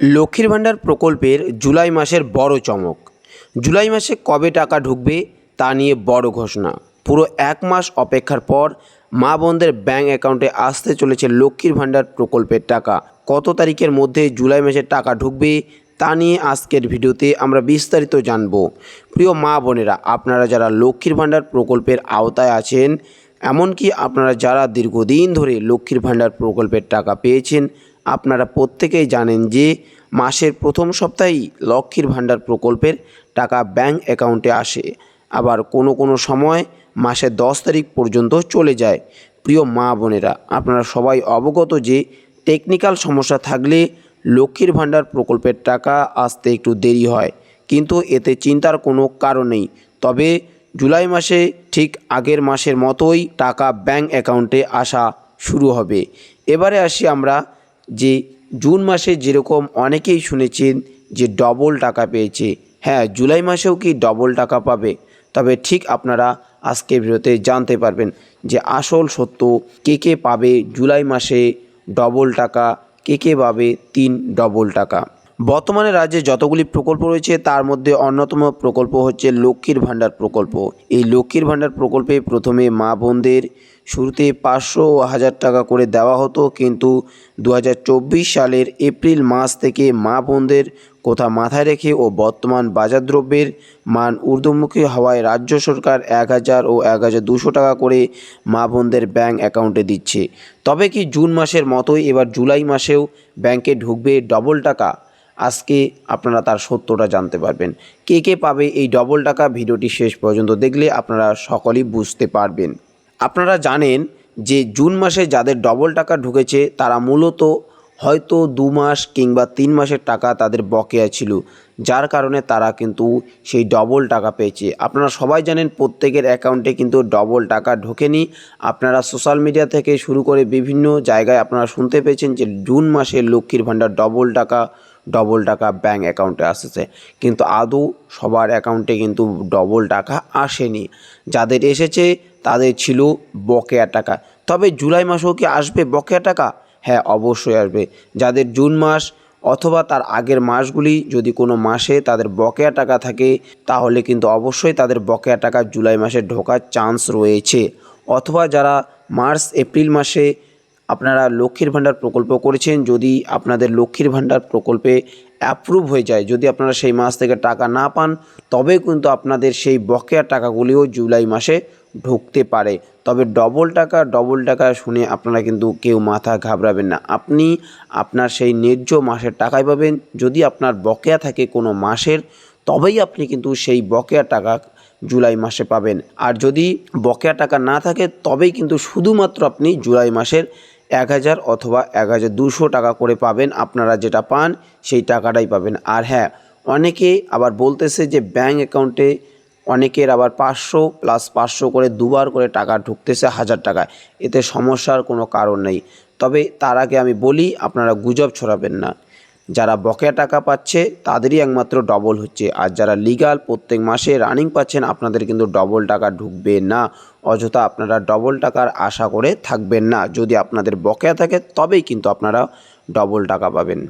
লক্ষ্মীর ভাণ্ডার প্রকল্পের জুলাই মাসের বড় চমক। জুলাই মাসে কবে টাকা ঢুকবে তা নিয়ে বড় ঘোষণা। পুরো এক মাস অপেক্ষার পর মা বোনদের ব্যাঙ্ক অ্যাকাউন্টে আসতে চলেছে লক্ষ্মীর ভাণ্ডার প্রকল্পের টাকা। কত তারিখের মধ্যে জুলাই মাসে টাকা ঢুকবে তা নিয়ে আজকের ভিডিওতে আমরা বিস্তারিত জানব। প্রিয় মা বোনেরা, আপনারা যারা লক্ষ্মীর ভাণ্ডার প্রকল্পের আওতায় আছেন, এমনকি আপনারা যারা দীর্ঘদিন ধরে লক্ষ্মীর ভাণ্ডার প্রকল্পের টাকা পেয়েছেন আপনারা প্রত্যেকেই জানেন যে মাসের প্রথম সপ্তাহেই লক্ষ্মীর ভাণ্ডার প্রকল্পের টাকা ব্যাংক অ্যাকাউন্টে আসে। আবার কোনো কোনো সময় মাসের দশ তারিখ পর্যন্ত চলে যায়। প্রিয় মা বোনেরা, আপনারা সবাই অবগত যে টেকনিক্যাল সমস্যা থাকলে লক্ষ্মীর ভাণ্ডার প্রকল্পের টাকা আসতে একটু দেরি হয়। কিন্তু এতে চিন্তার কোনো কারণ নেই। তবে জুলাই মাসে ঠিক আগের মাসের মতোই টাকা ব্যাংক অ্যাকাউন্টে আসা শুরু হবে। এবারে আসি আমরা যে জুন মাসে যেরকম অনেকেই শুনেছেন যে ডবল টাকা পেয়েছে। হ্যাঁ জুলাই মাসেও কি ডবল টাকা পাবে? তবে ঠিক আপনারা আজকের ভিডিওতে জানতে পারবেন যে আসল সত্য কে কে পাবে জুলাই মাসে ডবল টাকা, কে কে পাবে তিন ডবল টাকা। বর্তমানে রাজ্যে যতগুলি প্রকল্প রয়েছে, তার মধ্যে অন্যতম প্রকল্প হচ্ছে লক্ষ্মীর ভাণ্ডার প্রকল্প। এই লক্ষ্মীর ভাণ্ডার প্রকল্পে প্রথমে মা বোনদের শুরুতে পাঁচশো ও হাজার টাকা করে দেওয়া হতো, কিন্তু দু হাজার চব্বিশ সালের এপ্রিল মাস থেকে মা বোনদের কথা মাথায় রেখে ও বর্তমান বাজার দ্রব্যের মান ঊর্ধ্বমুখী হওয়ায় রাজ্য সরকার এক হাজার ও এক হাজার দুশো টাকা করে মা বোনদের ব্যাঙ্ক অ্যাকাউন্টে দিচ্ছে। তবে কি জুন মাসের মতোই এবার জুলাই মাসেও ব্যাংকে ঢুকবে ডবল টাকা? আজকে আপনারা তার সত্যটা জানতে পারবেন। কে কে পাবে এই ডবল টাকা? ভিডিওটি শেষ পর্যন্ত দেখলে আপনারা সকলেই বুঝতে পারবেন। আপনারা জানেন যে জুন মাসে যাদের ডবল টাকা ঢুকেছে, তারা মূলত হয়তো দু মাস কিংবা তিন মাসের টাকা তাদের বকেয়া ছিল, যার কারণে তারা কিন্তু সেই ডবল টাকা পেয়েছে। আপনারা সবাই জানেন প্রত্যেকের অ্যাকাউন্টে কিন্তু ডবল টাকা ঢোকেনি। আপনারা সোশ্যাল মিডিয়া থেকে শুরু করে বিভিন্ন জায়গায় আপনারা শুনতে পেয়েছেন যে জুন মাসে লক্ষ্মীর ভাণ্ডার ডবল টাকা ডবল টাকা ব্যাঙ্ক অ্যাকাউন্টে আসছে। কিন্তু আদৌ সবার অ্যাকাউন্টে কিন্তু ডবল টাকা আসেনি। যাদের এসেছে তাদের ছিল বকেয়া টাকা। তবে জুলাই মাসেও কি আসবে বকেয়া টাকা? হ্যাঁ অবশ্যই আসবে। যাদের জুন মাস অথবা তার আগের মাসগুলি যদি কোনো মাসে তাদের বকেয়া টাকা থাকে, তাহলে কিন্তু অবশ্যই তাদের বকেয়া টাকা জুলাই মাসে ঢোকার চান্স রয়েছে। অথবা যারা মার্চ, এপ্রিল মাসে আপনারা লক্ষ্মীর ভাণ্ডার প্রকল্প করেছেন, যদি আপনাদের লক্ষ্মীর ভাণ্ডার প্রকল্পে অ্যাপ্রুভ হয়ে যায়, যদি আপনারা সেই মাস থেকে টাকা না পান, তবে কিন্তু আপনাদের সেই বকেয়া টাকাগুলিও জুলাই মাসে ঢুকতে পারে। তবে ডবল টাকা ডবল টাকা শুনে আপনারা কিন্তু কেউ মাথা ঘাবড়াবেন না। আপনি আপনার সেই ন্যায্য মাসের টাকাই পাবেন। যদি আপনার বকেয়া থাকে কোনো মাসের, তবেই আপনি কিন্তু সেই বকেয়া টাকা জুলাই মাসে পাবেন। আর যদি বকেয়া টাকা না থাকে, তবেই কিন্তু শুধুমাত্র আপনি জুলাই মাসের এক হাজার অথবা এক হাজার দুশো টাকা করে পাবেন। আপনারা যেটা পান, সেই টাকাটাই পাবেন। আর হ্যাঁ অনেকে আবার বলতেছে যে ব্যাঙ্ক অ্যাকাউন্টে অনেকের আবার পাঁচশো প্লাস পাঁচশো করে দুবার করে টাকা ঢুকতেছে হাজার টাকায়। এতে সমস্যার কোনো কারণ নেই। তবে তার আগে আমি বলি, আপনারা গুজব ছড়াবেন না। যারা বকেয়া টাকা পাচ্ছে, তাদেরই একমাত্র ডবল হচ্ছে। আর যারা লিগাল প্রত্যেক মাসে রানিং পাচ্ছেন, আপনাদের কিন্তু ডবল টাকা ঢুকবে না। অযথা আপনারা ডবল টাকার আশা করে থাকবেন না। যদি আপনাদের বকেয়া থাকে, তবেই কিন্তু আপনারা ডবল টাকা পাবেন।